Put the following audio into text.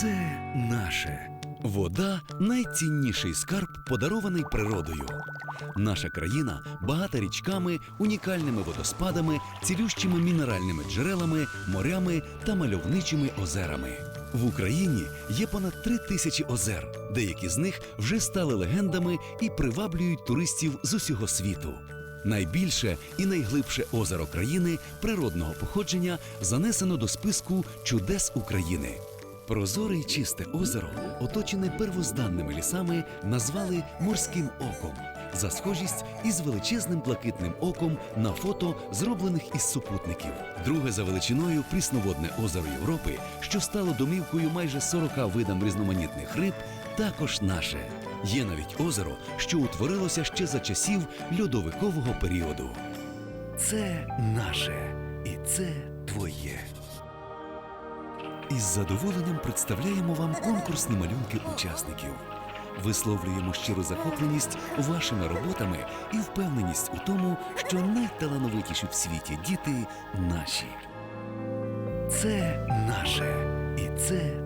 Це наше. Вода найцінніший скарб, подарований природою. Наша країна багата річками, унікальними водоспадами, цілющими мінеральними джерелами, морями та мальовничими озерами. В Україні є понад три тисячі озер. Деякі з них вже стали легендами і приваблюють туристів з усього світу. Найбільше і найглибше озеро країни природного походження занесено до списку чудес України. Прозоре й чисте озеро, оточене первозданними лісами, назвали морським оком за схожість із величезним блакитним оком на фото, зроблених із супутників. Друге за величиною прісноводне озеро Європи, що стало домівкою майже 40 видам різноманітних риб, також наше. Є навіть озеро, що утворилося ще за часів льодовикового періоду. Це наше і це твоє. Із задоволенням представляємо вам конкурсні малюнки учасників. Висловлюємо щиру захопленість вашими роботами і впевненість у тому, що найталановитіші в світі діти наші. Це наше і це.